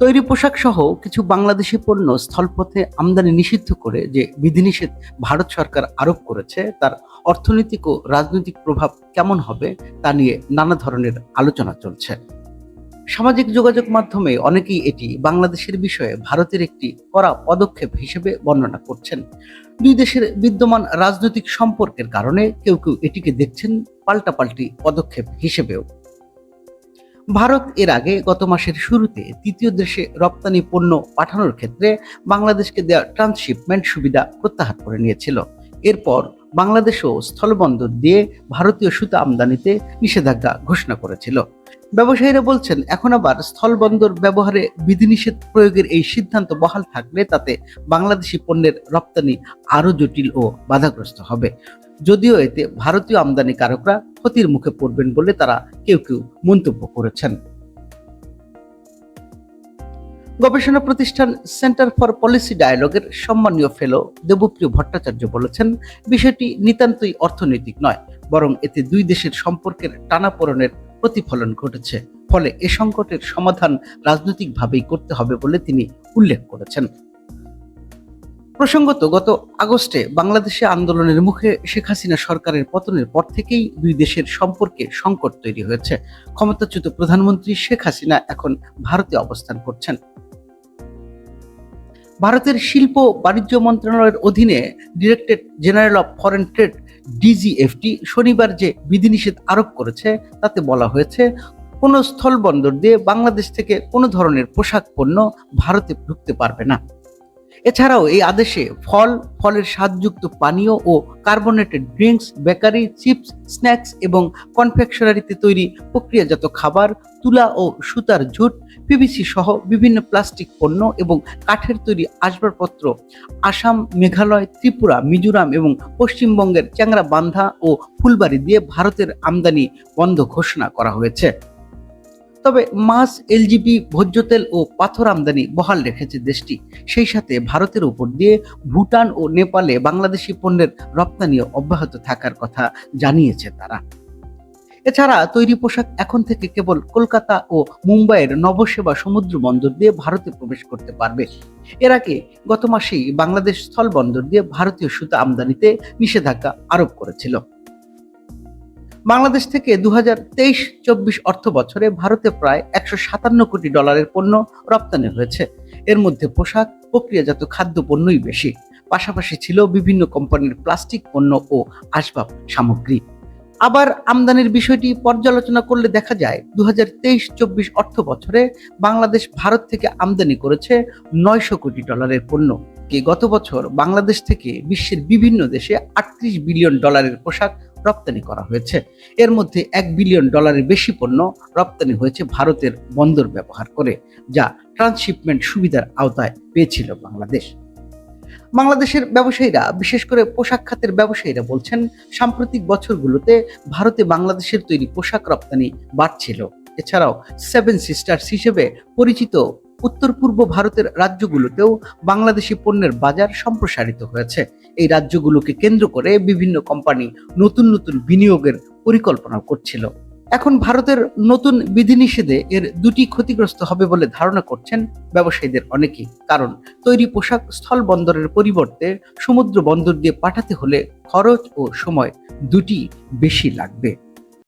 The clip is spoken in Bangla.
তৈরি পোশাক সহ কিছু বাংলাদেশি পণ্য স্থলপথে আমদানি নিষিদ্ধ করে যে বিধিনিষেধ ভারত সরকার আরোপ করেছে, তার অর্থনৈতিক ও রাজনৈতিক প্রভাব কেমন হবে তা নিয়ে নানা ধরনের আলোচনা চলছে। সামাজিক যোগাযোগ মাধ্যমে অনেকেই এটি বাংলাদেশের বিষয়ে ভারতের একটি কড়া পদক্ষেপ হিসেবে বর্ণনা করছেন। দুই দেশের বিদ্যমান রাজনৈতিক সম্পর্কের কারণে কেউ কেউ এটিকে দেখছেন পাল্টাপাল্টি পদক্ষেপ হিসেবেও। ভারত এর আগে গত মাসের শুরুতে তৃতীয় দেশে রপ্তানি পণ্য পাঠানোর ক্ষেত্রে বাংলাদেশকে দেওয়া ট্রান্সশিপমেন্ট সুবিধা প্রত্যাহার করে নিয়েছিল। এরপর বাংলাদেশও স্থলবন্দর দিয়ে ভারতীয় সুতা আমদানিতে নিষেধাজ্ঞা ঘোষণা করেছিল। ব্যবসায়ীরা বলছেন, এখন আবার স্থলবন্দর ব্যবহারে বিধিনিষেধ প্রয়োগের এই সিদ্ধান্ত বহাল থাকলে তাতে বাংলাদেশি পণ্যের রপ্তানি আরও জটিল ও বাধাগ্রস্ত হবে। যদিও এতে ভারতীয় আমদানিকারকরা ক্ষতির মুখে পড়বেন বলে তারা কেউ কেউ মন্তব্য করেছেন। গবেষণা প্রতিষ্ঠান সেন্টার ফর পলিসি ডায়ালগের সম্মানীয় ফেলো দেবপ্রিয় ভট্টাচার্য বলেছেন, বিষয়টি নিতান্তই অর্থনৈতিক নয়, বরং এতে দুই দেশের সম্পর্কের টানাপোড়নের প্রতিফলন ঘটেছে। ফলে এ সংকটের সমাধান রাজনৈতিকভাবেই করতে হবে বলে তিনি উল্লেখ করেছেন। প্রসঙ্গত গত আগস্টে বাংলাদেশে আন্দোলনের মুখে শেখ হাসিনা সরকারের পতনের পর থেকেই দুই দেশের সম্পর্কে সংকট তৈরি হয়েছে। ক্ষমতাচ্যুত প্রধানমন্ত্রী শেখ হাসিনা এখন ভারতে অবস্থান করছেন। ভারতের শিল্প বাণিজ্য মন্ত্রণালয়ের অধীনে directorate general of foreign trade DGFT শনিবার যে বিধিনিষেধ আরোপ করেছে, তাতে বলা হয়েছে, কোনো স্থলবন্দর দিয়ে বাংলাদেশ থেকে কোনো ধরনের পোশাক পণ্য ভারতে ঢুকতে পারবে না। এছাড়াও এই আদেশে ফল, ফলের স্বাদযুক্ত পানীয় ও carbonated drinks, bakery, chips, snacks এবং কনফেকশনারিতে তৈরি প্রক্রিয়াজাত খাবার, তুলা ও সুতার ঝুট, পিভিসি সহ বিভিন্ন প্লাস্টিক পণ্য এবং কাঠের তৈরি আসবাবপত্র, আসাম, মেঘালয়, ত্রিপুরা, মিজোরাম এবং পশ্চিমবঙ্গের চ্যাংরা বান্ধা ও ফুলবাড়ি দিয়ে ভারতের আমদানি বন্ধ ঘোষণা করা হয়েছে। তবে মাছ, এলজিবি ভোজ্য তেল ও পাথর আমদানি বহাল রেখেছে দেশটি। সেই সাথে ভারতের উপর দিয়ে ভুটান ও নেপালে বাংলাদেশি পণ্যের রপ্তানিও অব্যাহত থাকার কথা জানিয়েছে তারা। এছাড়া তৈরি পোশাক এখন থেকে কেবল কলকাতা ও মুম্বাইয়ের নবসেবা সমুদ্র বন্দর দিয়ে ভারতে প্রবেশ করতে পারবে। এর আগে গত মাসেই বাংলাদেশ স্থল বন্দর দিয়ে ভারতীয় সুতা আমদানিতে নিষেধাজ্ঞা আরোপ করেছিল। বাংলাদেশ থেকে দু হাজার তেইশ চব্বিশ অর্থ বছরে ভারতে প্রায় একশো সাতান্ন কোটি ডলারের পণ্য রপ্তানি হয়েছে। এর মধ্যে পোশাক, প্রক্রিয়াজাত খাদ্য পণ্যই বেশি। পাশাপাশি ছিল বিভিন্ন কোম্পানির প্লাস্টিক পণ্য ও আসবাব সামগ্রী। আবার আমদানির বিষয়টি পর্যালোচনা করলে দেখা যায় দু হাজার তেইশ চব্বিশ অর্থ বছরে বাংলাদেশ ভারত থেকে আমদানি করেছে নয়শো কোটি ডলারের পণ্য। গত বছর বাংলাদেশ থেকে বিশ্বের বিভিন্ন দেশে আটত্রিশ বিলিয়ন ডলারের পোশাক রপ্তানি করা হয়েছে। এর মধ্যে এক বিলিয়ন ডলারের বেশি পণ্য রপ্তানি হয়েছে ভারতের বন্দর ব্যবহার করে, যা ট্রান্সশিপমেন্ট সুবিধার আওতায় পেয়েছিল বাংলাদেশ। বাংলাদেশের ব্যবসায়ীরা, বিশেষ করে পোশাক খাতের ব্যবসায়ীরা বলছেন, সাম্প্রতিক বছরগুলোতে ভারতে বাংলাদেশের তৈরি পোশাক রপ্তানি বাড়ছিল। এছাড়াও সেভেন সিস্টার্স হিসেবে পরিচিত উত্তর পূর্ব ভারতের রাজ্যগুলোতেও বাংলাদেশি পণ্যের বাজার সম্প্রসারিত হয়েছে। এই রাজ্যগুলোকে কেন্দ্র করে বিভিন্ন কোম্পানি নতুন নতুন বিনিয়োগের পরিকল্পনা করছিল। এখন ভারতের নতুন বিধিনিষেধে এর দুটি ক্ষতিগ্রস্ত হবে বলে ধারণা করছেন ব্যবসায়ীদের অনেকেই। কারণ, তৈরি পোশাক স্থল বন্দরের পরিবর্তে সমুদ্র বন্দর দিয়ে পাঠাতে হলে খরচ ও সময় দুটি বেশি লাগবে।